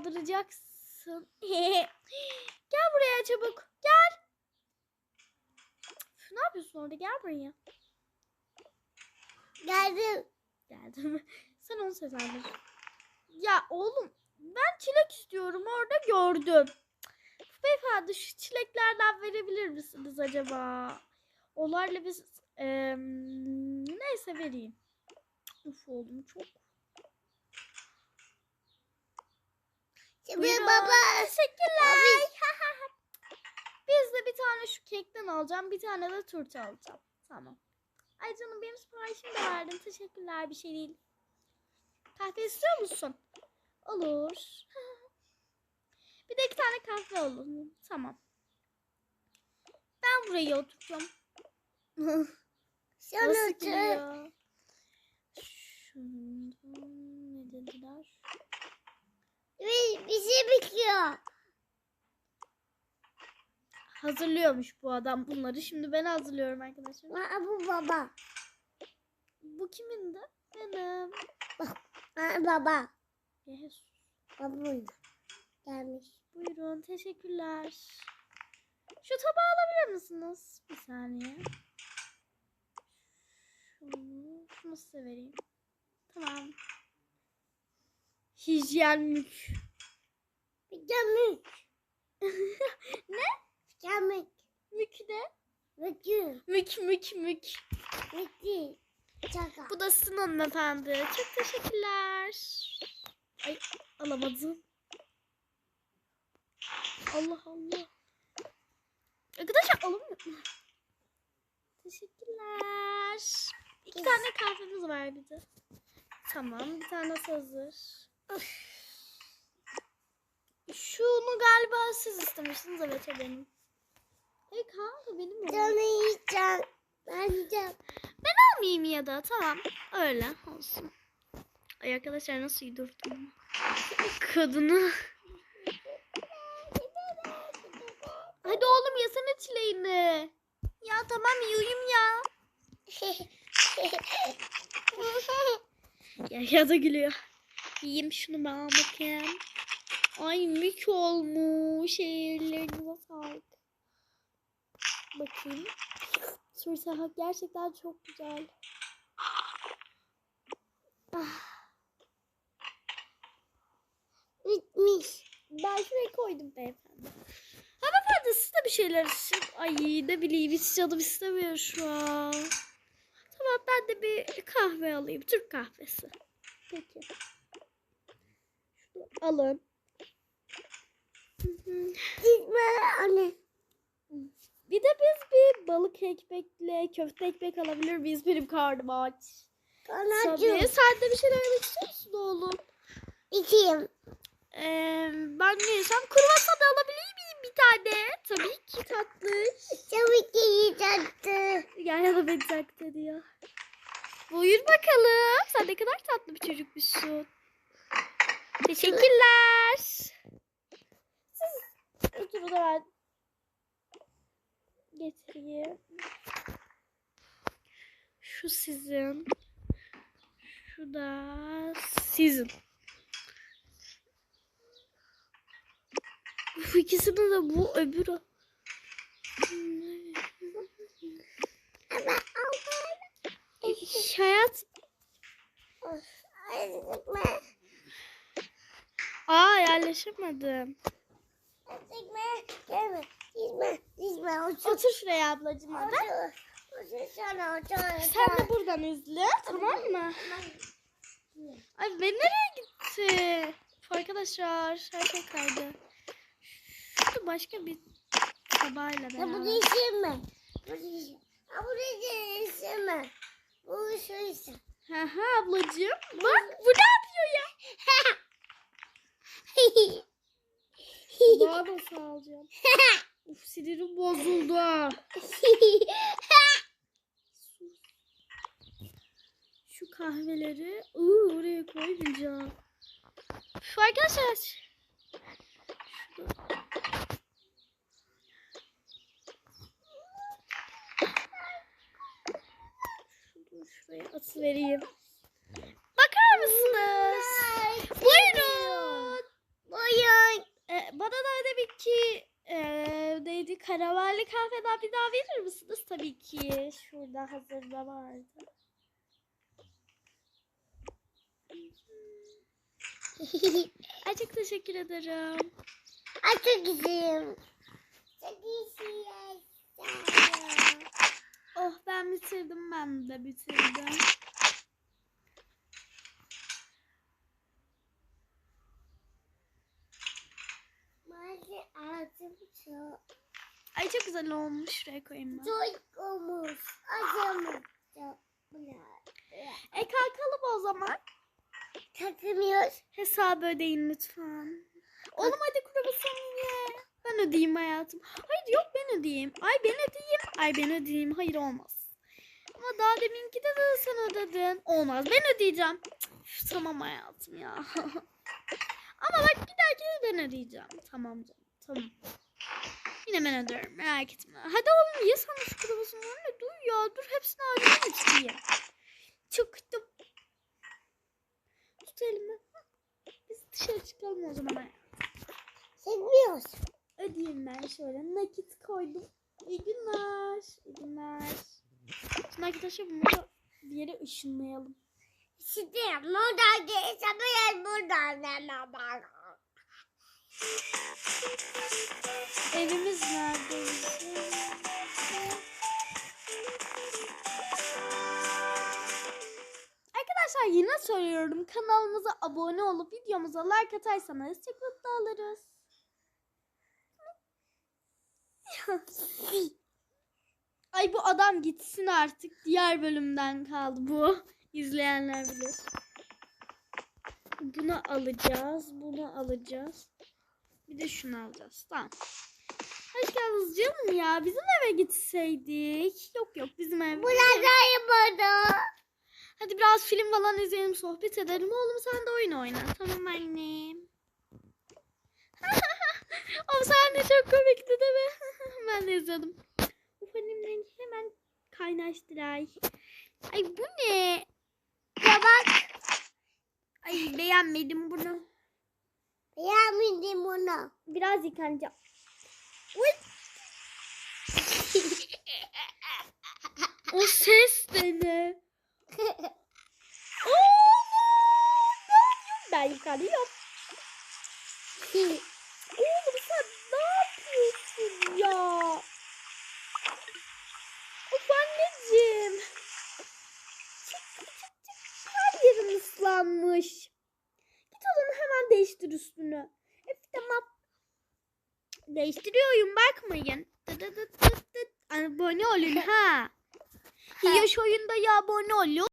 saldıracaksın. Gel buraya çabuk. Gel. Ne yapıyorsun orada? Gel buraya. Geldim. Geldim. Sen onu seslendir. Ya oğlum ben çilek istiyorum orada gördüm. Beyefendi şu çileklerden verebilir misiniz acaba? Onlarla biz eee, neyse vereyim. Uf oğlum çok. Buyurun. baba. Teşekkürler. biz de bir tane şu kekten alacağım. Bir tane de turta alacağım. Tamam. Ay canım benim siparişimi de verdin. Teşekkürler bir şey değil. Kahve istiyor musun? Olur. bir de iki tane kahve alalım. Tamam. Ben buraya oturacağım. Sen Nasıl otur. gülüyor? Şey bitiyor. Hazırlıyormuş bu adam bunları. Şimdi ben hazırlıyorum arkadaşlar. Aa, bu baba. Bu kimin de? Benim. Aa, baba. Yes. Baba. Gelmiş. Buyurun. Teşekkürler. Şu tabağı alabilir misiniz? Bir saniye. Şunu, şunu size vereyim. Tamam. Hijyen mük. Mük. Ne? Mük. Mük de? Mükü. Mük mük mük. Mükü. Şaka. Bu da sizin hanımefendi. Çok teşekkürler. Ay alamadım. Allah Allah. Arkadaşlar alın mı? Teşekkürler. İki tane kahvemiz var bir de. Tamam bir tanesi hazır. Şunu galiba siz istemiştiniz evet benim. Ay kanka benim o. Canı yiyeceğim. Ben yiyeceğim. Ben almayayım ya da tamam. Öyle olsun. Ay arkadaşlar nasıl yedurdum. Kadını. Hadi oğlum yesene çileğini. Ya tamam yiyorum ya. Ya ya da gülüyor. Yiyeyim şunu ben bakayım. Ay mük olmuş. Ellerinize sağlık. Bakayım. Sursaha gerçekten çok güzel. Ah, ben şuraya koydum beyefendi. Hanımefendi siz de bir şeyler için. Ay ne bileyim hiç canım istemiyor şu an. Tamam ben de bir kahve alayım. Türk kahvesi. Peki. Alın. Gitme anne. Bir de biz bir balık ekmekle köfte ekmek alabilir miyiz? Benim karnım aç. Tabii. Sen de bir şeyler yemek istiyor musun oğlum? İçeyim. Ee, ben ne yesem? Kruvasan da alabilir miyim bir tane? Tabii ki tatlı. Tabii ki yiyecekti. Gel ya da beni taklit ediyor. Buyur bakalım. Sen ne kadar tatlı bir çocukmuşsun. Teşekkürler. Siz oturun da ben getireyim. Şu sizin. Şu da sizin. Bu ikisini de bu öbürü. Ama Hayat Ay, gitme. Yerleşemedim. Gitme. Gelme. Gitme. Gitme. Otur. Otur şuraya ablacığım hadi. Otur. Otur sana otur. Sen de buradan izle tamam mı? Ay ben nereye gitti? Arkadaşlar her şey kaydı. Şurada başka bir tabağıyla Ya beraber. değişir mi? Bu değişir. Ha bu değişir mi? Bu şu işte. Ha ha ablacığım. Bak bu ne yapıyor ya? Daha nasıl alacağım? Uf sinirim bozuldu. Şu kahveleri ıı, oraya koymayacağım. Üf, arkadaşlar. Şunu şuraya atıvereyim. Bakar mısınız? Buyurun. Buyurun. Bana da tabii ki eee neydi karamelli kahveden bir daha verir misiniz? Tabii ki. Şurada hazırda vardı. Ay çok teşekkür ederim. Ay çok güzelim. Çok güzel. Oh ben bitirdim ben de bitirdim. Ay çok güzel olmuş. Şuraya koyayım ben. Çok olmuş. E kalkalım o zaman. Takmıyor. Hesabı ödeyin lütfen. Oğlum hadi kurabasını ye. Ben ödeyeyim hayatım. Hayır yok ben ödeyeyim. Ay ben ödeyeyim. Ay ben ödeyeyim. Hayır olmaz. Ama daha deminki de, de sen ödedin. Olmaz ben ödeyeceğim. Üf, tamam hayatım ya. Ama bak bir dahakine ben ödeyeceğim. Tamam canım. Tamam. Yine ben öderim merak etme. Hadi oğlum ye de şu kurabasını. Anne dur ya. Dur hepsini mı çıkayım? Çıktım. Tut elimi. Biz dışarı çıkalım o zaman. Sevmiyoruz. Ödeyeyim ben şöyle. Nakit koydum. İyi günler. İyi günler. Şimdi arkadaşlar bir yere ışınlayalım. Şimdi buradan geçsem eğer buradan hemen bak. Evimiz nerede? Arkadaşlar yine söylüyorum. Kanalımıza abone olup videomuza like atarsanız çok mutlu oluruz. Ay bu adam gitsin artık. Diğer bölümden kaldı bu. İzleyenler bilir. Bunu alacağız. Bunu alacağız. Bir de şunu alacağız. Tamam. Hoş geldiniz canım ya. Bizim eve gitseydik. Yok yok bizim ev. Buradan burada. Hadi biraz film falan izleyelim, sohbet edelim. Oğlum sen de oyun oyna. Tamam annem. o sahne çok komikti değil mi? ben de izledim. Uf annem rengi hemen kaynaştı ay. Ay bu ne? Ya bak. Ay beğenmedim bunu. Beğenmedim bunu. Biraz yıkanacağım. O ses de ne? ben yıkanıyorum. Oğlum sen ne yapıyorsun ya? Of anneciğim. Çık çık çık. Her yerin ıslanmış. Git onu hemen değiştir üstünü. Tamam. Değiştiriyorum bakmayın. Dı dı dı dı dı. Abone olun ha. Yaş oyunda ya abone olun.